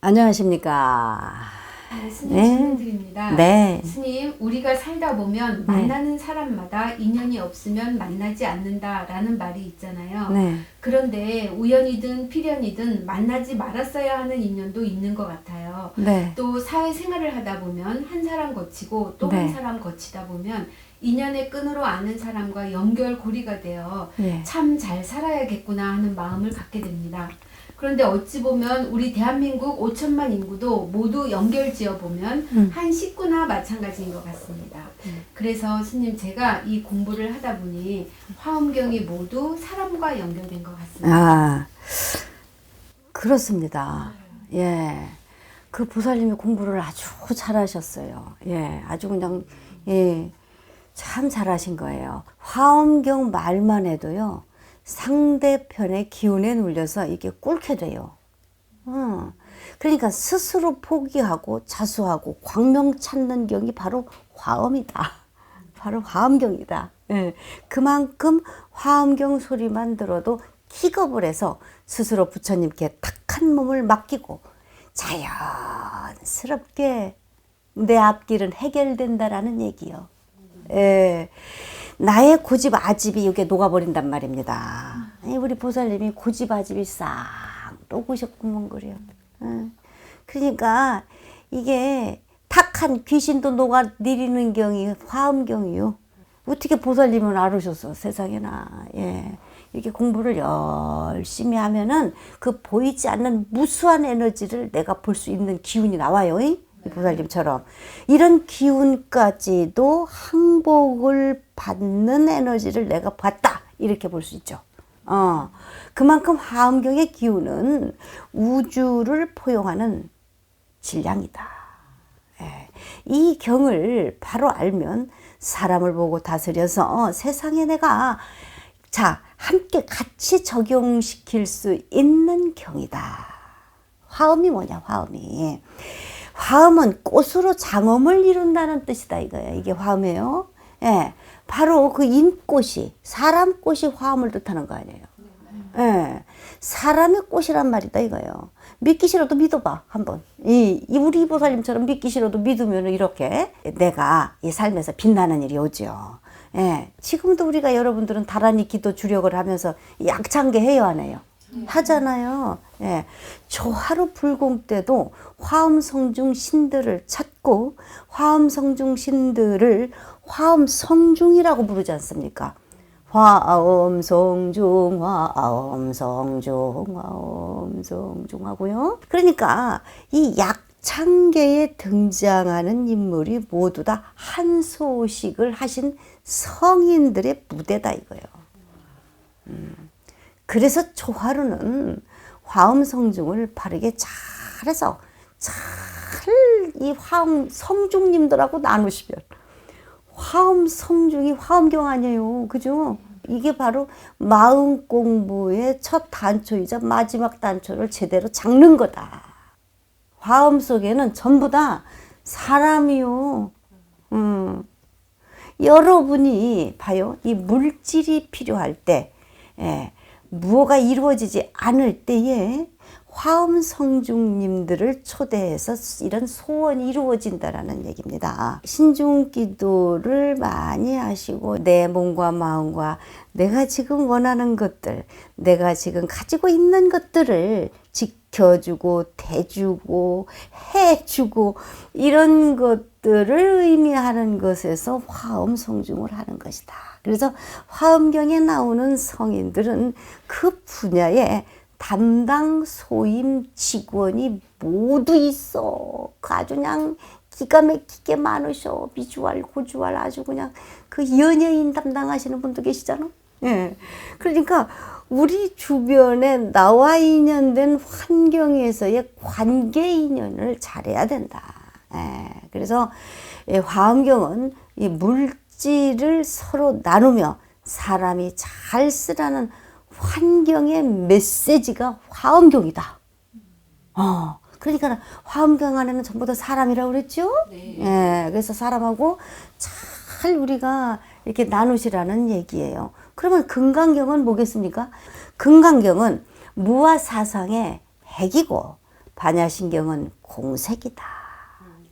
안녕하십니까. 네, 스님 네. 질문 드립니다. 네. 스님, 우리가 살다 보면 만나는 사람마다 인연이 없으면 만나지 않는다라는 말이 있잖아요. 네. 그런데 우연이든 필연이든 만나지 말았어야 하는 인연도 있는 것 같아요. 네. 또 사회 생활을 하다 보면 한 사람 거치고 또한 네. 사람 거치다 보면 인연의 끈으로 아는 사람과 연결고리가 되어 예. 참잘 살아야겠구나 하는 마음을 갖게 됩니다. 그런데 어찌 보면 우리 대한민국 5천만 인구도 모두 연결지어 보면 음. 한 식구나 마찬가지인 것 같습니다. 그래서 스님 제가 이 공부를 하다 보니 화엄경이 모두 사람과 연결된 것 같습니다. 아, 그렇습니다. 예. 그 보살님이 공부를 아주 잘하셨어요. 예. 아주 그냥, 예. 참 잘하신 거예요. 화엄경 말만 해도요, 상대편의 기운에 눌려서 이게 꿇게 돼요. 어. 그러니까 스스로 포기하고 자수하고 광명 찾는 경이 바로 화엄이다. 바로 화엄경이다. 예. 그만큼 화엄경 소리만 들어도 기겁을 해서 스스로 부처님께 탁한 몸을 맡기고 자연스럽게 내 앞길은 해결된다라는 얘기요. 예. 나의 고집 아집이 이게 녹아버린단 말입니다. 우리 보살님이 고집 아집이 싹 녹으셨구먼 그래요. 예. 그러니까 이게 탁한 귀신도 녹아 내리는 경이 화엄경이요. 어떻게 보살님은 알으셨어 세상에나 예 이렇게 공부를 열심히 하면은 그 보이지 않는 무수한 에너지를 내가 볼 수 있는 기운이 나와요 이 보살님처럼 이런 기운까지도 항복을 받는 에너지를 내가 봤다 이렇게 볼 수 있죠. 어 그만큼 화엄경의 기운은 우주를 포용하는 질량이다. 예. 이 경을 바로 알면 사람을 보고 다스려서 세상에 내가 자 함께 같이 적용시킬 수 있는 경이다. 화음이 뭐냐 화음이 화음은 꽃으로 장엄을 이룬다는 뜻이다 이거예요. 이게 화음이에요. 예, 바로 그 인꽃이 사람 꽃이 화음을 뜻하는 거 아니에요. 예, 사람의 꽃이란 말이다 이거예요. 믿기 싫어도 믿어봐 한번. 이, 이 우리 보살님처럼 믿기 싫어도 믿으면 이렇게 내가 이 삶에서 빛나는 일이 오죠. 예, 지금도 우리가 여러분들은 다란히 기도 주력을 하면서 약창게 해요 안 해요? 하잖아요. 예, 조하루 불공 때도 화엄성중 신들을 찾고 화엄성중 신들을 화엄성중이라고 부르지 않습니까? 화엄성중, 화엄성중, 화엄성중 하고요. 그러니까 이 약창계에 등장하는 인물이 모두 다 한 소식을 하신 성인들의 무대다 이거예요. 음. 그래서 초하루는 화엄성중을 바르게 잘해서 잘 이 화엄 성중님들하고 나누시면 화엄 성중이 화엄경 아니에요. 그죠? 이게 바로 마음 공부의 첫 단초이자 마지막 단초를 제대로 잡는 거다. 화엄 속에는 전부 다 사람이요. 음. 여러분이 봐요. 이 물질이 필요할 때, 예, 무엇가 이루어지지 않을 때에 화엄 성중님들을 초대해서 이런 소원이 이루어진다라는 얘기입니다. 신중 기도를 많이 하시고 내 몸과 마음과 내가 지금 원하는 것들, 내가 지금 가지고 있는 것들을 지켜주고 대주고 해주고 이런 것 들을 의미하는 것에서 화엄 성중을 하는 것이다. 그래서 화엄경에 나오는 성인들은 그 분야에 담당 소임 직원이 모두 있어. 그 아주 그냥 기가 막히게 많으셔. 비주얼, 고주얼 아주 그냥 그 연예인 담당하시는 분도 계시잖아. 예. 그러니까 우리 주변에 나와 인연된 환경에서의 관계 인연을 잘해야 된다. 예. 그래서 이 화엄경은 이 물질을 서로 나누며 사람이 잘 쓰라는 환경의 메시지가 화엄경이다. 어. 그러니까 화엄경 안에는 전부 다 사람이라고 그랬죠? 네. 예. 그래서 사람하고 잘 우리가 이렇게 나누시라는 얘기예요. 그러면 금강경은 뭐겠습니까? 금강경은 무와 사상의 핵이고 반야신경은 공색이다.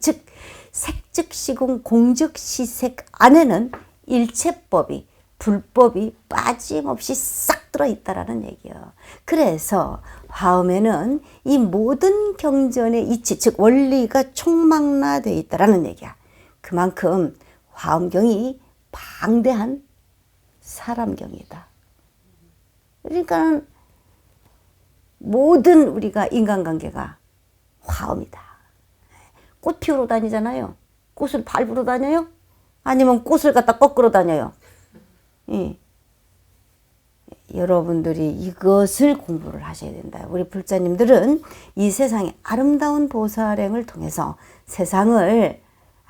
즉 색즉시공 공즉시색 안에는 일체법이 불법이 빠짐없이 싹 들어있다라는 얘기예요. 그래서 화음에는 이 모든 경전의 이치 즉 원리가 총망라되어 있다라는 얘기야. 그만큼 화음경이 방대한 사람경이다. 그러니까 모든 우리가 인간관계가 화음이다. 꽃 피우러 다니잖아요. 꽃을 밟으러 다녀요? 아니면 꽃을 갖다 꺾으러 다녀요? 예. 여러분들이 이것을 공부를 하셔야 된다. 우리 불자님들은 이 세상의 아름다운 보살행을 통해서 세상을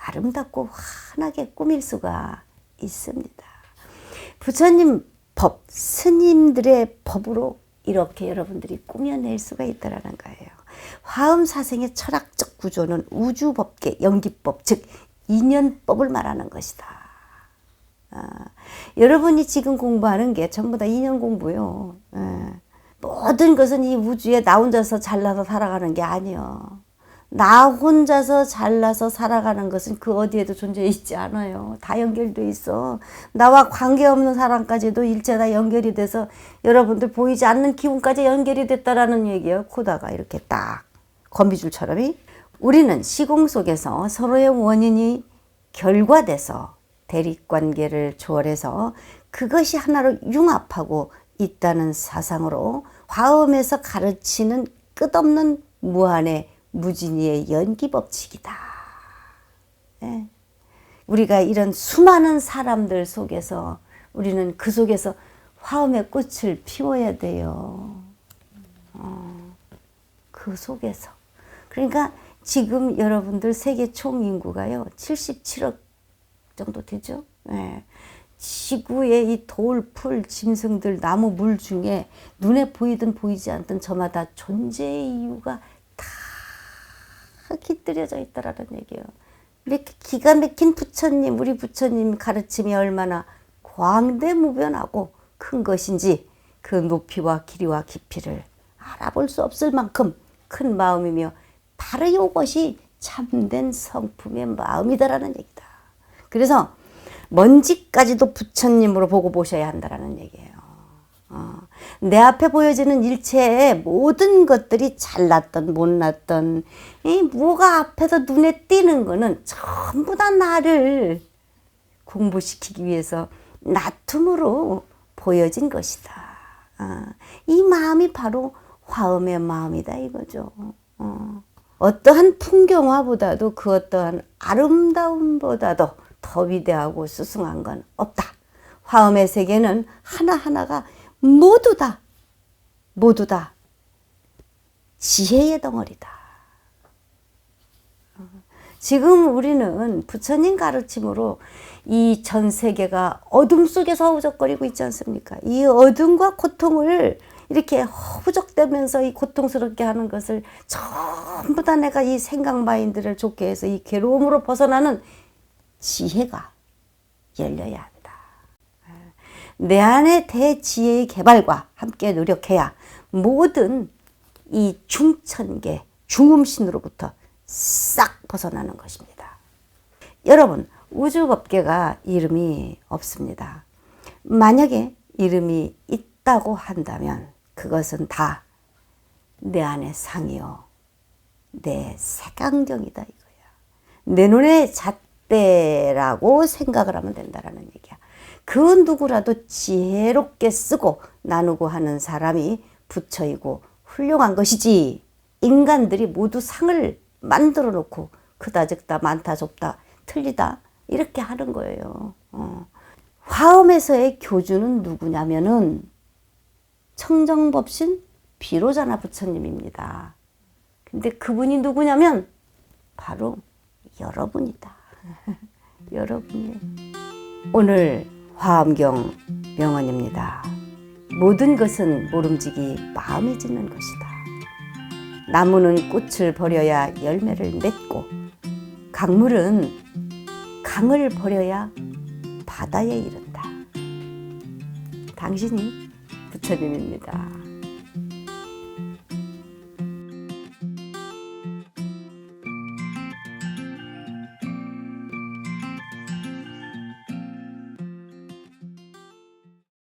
아름답고 환하게 꾸밀 수가 있습니다. 부처님 법, 스님들의 법으로 이렇게 여러분들이 꾸며낼 수가 있다라는 거예요. 화음사생의 철학적 구조는 우주법계, 연기법, 즉 인연법을 말하는 것이다. 아, 여러분이 지금 공부하는 게 전부 다 인연 공부요. 예. 모든 것은 이 우주에 나 혼자서 잘나서 살아가는 게 아니요. 나 혼자서 잘나서 살아가는 것은 그 어디에도 존재해 있지 않아요. 다 연결돼 있어. 나와 관계없는 사람까지도 일체 다 연결이 돼서 여러분들 보이지 않는 기운까지 연결이 됐다라는 얘기예요. 코다가 이렇게 딱 거미줄처럼이. 우리는 시공 속에서 서로의 원인이 결과돼서 대립관계를 초월해서 그것이 하나로 융합하고 있다는 사상으로 화음에서 가르치는 끝없는 무한의 무진이의 연기 법칙이다. 예. 우리가 이런 수많은 사람들 속에서 우리는 그 속에서 화음의 꽃을 피워야 돼요. 어, 그 속에서. 그러니까 지금 여러분들 세계 총 인구가요, 77억 정도 되죠? 예. 지구의 이 돌, 풀, 짐승들, 나무, 물 중에 눈에 보이든 보이지 않든 저마다 존재의 이유가 다 깃들여져 있다라는 얘기예요. 이렇게 기가 막힌 부처님, 우리 부처님 가르침이 얼마나 광대무변하고 큰 것인지 그 높이와 길이와 깊이를 알아볼 수 없을 만큼 큰 마음이며 바로 이것이 참된 성품의 마음이다라는 얘기다. 그래서 먼지까지도 부처님으로 보고 보셔야 한다라는 얘기예요. 어, 내 앞에 보여지는 일체의 모든 것들이 잘났던 못났던 이 뭐가 앞에서 눈에 띄는 거는 전부 다 나를 공부시키기 위해서 나툼으로 보여진 것이다. 아, 이 마음이 바로 화음의 마음이다 이거죠. 어. 어떠한 풍경화보다도 그 어떠한 아름다움보다도 더 위대하고 수승한 건 없다. 화음의 세계는 하나하나가 모두 다, 모두 다 지혜의 덩어리다. 지금 우리는 부처님 가르침으로 이 전 세계가 어둠 속에서 허우적거리고 있지 않습니까? 이 어둠과 고통을 이렇게 허우적대면서 이 고통스럽게 하는 것을 전부 다 내가 이 생각 마인드를 좋게 해서 이 괴로움으로 벗어나는 지혜가 열려야 한다. 내 안의 대지혜의 개발과 함께 노력해야 모든 이 중천계, 중음신으로부터 싹 벗어나는 것입니다. 여러분, 우주법계가 이름이 없습니다. 만약에 이름이 있다고 한다면 그것은 다 내 안의 상이요. 내 색안경이다 이거야. 내 눈의 잣대라고 생각을 하면 된다라는 얘기야. 그 누구라도 지혜롭게 쓰고 나누고 하는 사람이 부처이고 훌륭한 것이지 인간들이 모두 상을 만들어 놓고 크다 적다 많다 좁다 틀리다 이렇게 하는 거예요. 어. 화엄에서의 교주는 누구냐면은 청정법신 비로자나 부처님입니다. 근데 그분이 누구냐면 바로 여러분이다. 여러분이 오늘 화엄경 명언입니다. 모든 것은 모름지기 마음이 짓는 것이다. 나무는 꽃을 버려야 열매를 맺고 강물은 강을 버려야 바다에 이른다. 당신이 부처님입니다.